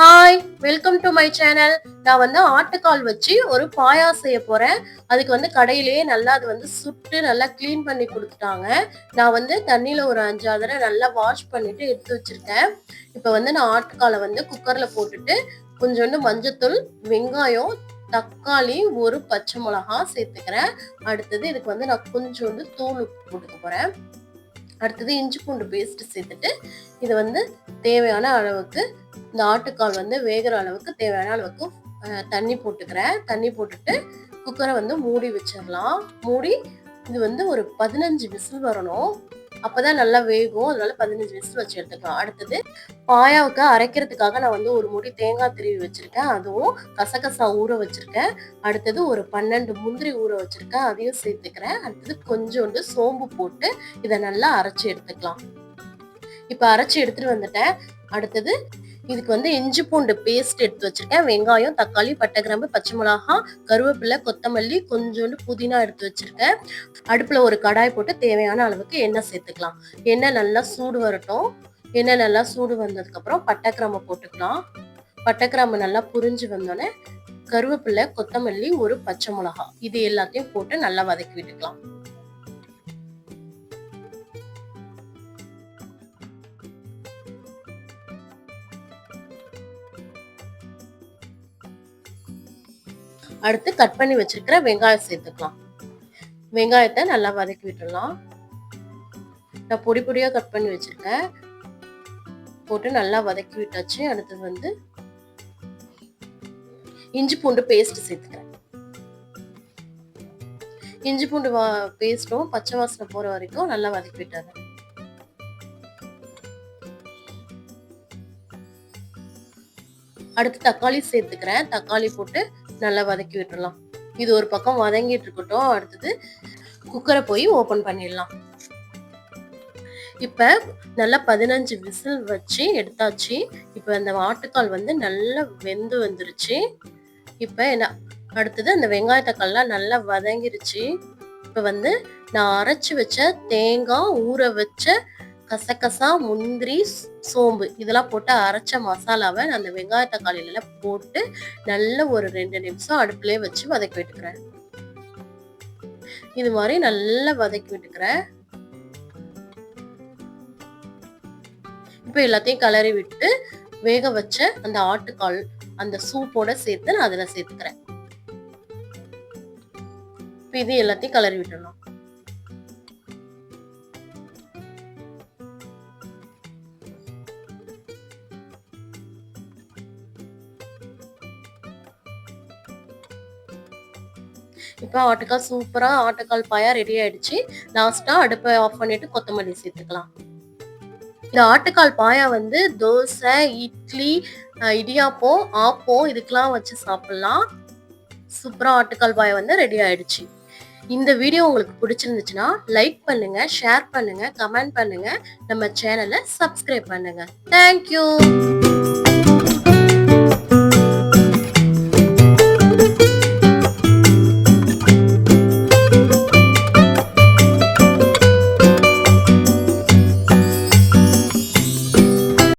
Hi welcome to my channel நான் வந்து ஆட்டுக்கால் வச்சு ஒரு பாயா செய்ய போறேன். அதுக்கு வந்து கடையிலேயே நல்லா அது வந்து சுட்டு நல்லா க்ளீன் பண்ணி கொடுத்துட்டாங்க. நான் வந்து தண்ணியில் ஒரு அஞ்சாறு தடவை நல்லா வாஷ் பண்ணிட்டு எடுத்து வச்சிருக்கேன். இப்போ வந்து நான் ஆட்டுக்காலை வந்து குக்கரில் போட்டுட்டு கொஞ்சோண்டு மஞ்சத்தூள் வெங்காயம் தக்காளி ஒரு பச்சை மிளகா சேர்த்துக்கிறேன். அடுத்தது இதுக்கு வந்து நான் கொஞ்சோண்டு தூள் உப்பு போட்டுக்க போகிறேன் அடுத்தது இஞ்சி பூண்டு பேஸ்ட் சேர்த்துட்டு இதை வந்து தேவையான அளவுக்கு இந்த ஆட்டுக்கால் வந்து வேகிற அளவுக்கு தேவையான அளவுக்கு தண்ணி போட்டுக்கிறேன். தண்ணி போட்டுட்டு குக்கரை வந்து மூடி வச்சிடலாம். மூடி இது வந்து ஒரு பதினஞ்சு விசில் வரணும். அப்போதான் நல்லா வேகும். அதனால பதினஞ்சு விசில் வச்சு எடுத்துக்கலாம். அடுத்தது பாயாவுக்கு அரைக்கிறதுக்காக நான் வந்து ஒரு முடி தேங்காய் திருவி வச்சுருக்கேன். அதுவும் கசகசா ஊற வச்சுருக்கேன். அடுத்தது ஒரு பன்னெண்டு முந்திரி ஊற வச்சுருக்கேன். அதையும் சேர்த்துக்கிறேன். அடுத்தது கொஞ்சோண்டு சோம்பு போட்டு இதை நல்லா அரைச்சி எடுத்துக்கலாம். இப்போ அரைச்சி எடுத்துட்டு வந்துட்டேன். அடுத்தது இதுக்கு வந்து இஞ்சி பூண்டு பேஸ்ட் எடுத்து வச்சிருக்கேன். வெங்காயம் தக்காளி பட்டை கிராம்பு பச்சை மிளகா கருவேப்பிலை கொத்தமல்லி கொஞ்சோண்டு புதினா எடுத்து வச்சிருக்கேன். அடுப்புல ஒரு கடாய் போட்டு தேவையான அளவுக்கு எண்ணெய் சேர்த்துக்கலாம். எண்ணெய் நல்லா சூடு வரட்டும். எண்ணெய் நல்லா சூடு வந்ததுக்கு அப்புறம் பட்டை கிராம்பு போட்டுக்கலாம். பட்டை கிராம்பு நல்லா புரிஞ்சு வந்தோடனே கருவேப்பிலை கொத்தமல்லி ஒரு பச்சை மிளகா இது எல்லாத்தையும் போட்டு நல்லா வதக்கி விட்டுக்கலாம். அடுத்து கட் பண்ணி வச்சிருக்கிற வெங்காயம் சேர்த்துக்கலாம். வெங்காயத்தை நல்லா வதக்கி விட்டுடலாம். நான் பொடி பொடியாக கட் பண்ணி வச்சிருக்கேன். போட்டு நல்லா வதக்கி விட்டாச்சு. அடுத்தது வந்து இஞ்சி பூண்டு பேஸ்ட் சேர்த்துக்கிறேன். இஞ்சி பூண்டு வா பேஸ்ட்டும் பச்சை வாசனை போகிற வரைக்கும் நல்லா வதக்கி விட்டாங்க அடுத்து தக்காளி சேர்த்துக்கிறேன். தக்காளி போட்டு நல்லா வதக்கி விட்டுறலாம். இது ஒரு பக்கம் வதங்கிட்டு இருக்கட்டும். அடுத்தது குக்கரை போய் ஓப்பன் பண்ணிடலாம். இப்போ நல்லா பதினஞ்சு விசில் வச்சு எடுத்தாச்சு. இப்போ அந்த ஆட்டுக்கால் வந்து நல்லா வெந்து வந்துருச்சு. இப்போ என்ன அடுத்தது அந்த வெங்காய தக்காளிலாம் நல்லா வதங்கிருச்சு. இப்போ வந்து நான் அரைச்சு வச்ச தேங்காய் ஊற வச்ச கசகசா முந்திரி சோம்பு. இதெல்லாம் போட்டு அரைச்ச மசாலாவை அந்த வெங்காய தக்காளியில போட்டு நல்ல ஒரு ரெண்டு நிமிஷம் அடுப்புலயே வச்சு வதக்கி விட்டுக்கிறேன். இது மாதிரி நல்லா வதக்கி விட்டுக்கிறேன். இப்போ எல்லாத்தையும் கிளறி விட்டு வேக வச்ச அந்த ஆட்டுக்கால் அந்த சூப்போட சேர்த்து நான் அதுல சேர்த்துக்கிறேன். இப்போ இது எல்லாத்தையும் கிளறி விட்டுடணும் இப்போ ஆட்டுக்கால் சூப்பராக ஆட்டுக்கால் பாயா ரெடி ஆயிடுச்சு. லாஸ்ட்டாக அடுப்பை ஆஃப் பண்ணிட்டு கொத்தமல்லி சேர்த்துக்கலாம். இந்த ஆட்டுக்கால் பாயா வந்து தோசை இட்லி இடியாப்பம் ஆப்பம் இதுக்கெல்லாம் வச்சு சாப்பிட்லாம். சூப்பராக ஆட்டுக்கால் பாயா வந்து ரெடி ஆயிடுச்சு. இந்த வீடியோ உங்களுக்கு பிடிச்சிருந்துச்சுன்னா லைக் பண்ணுங்க ஷேர் பண்ணுங்க கமெண்ட் பண்ணுங்க. நம்ம சேனலை சப்ஸ்கிரைப் பண்ணுங்க. தேங்க்யூ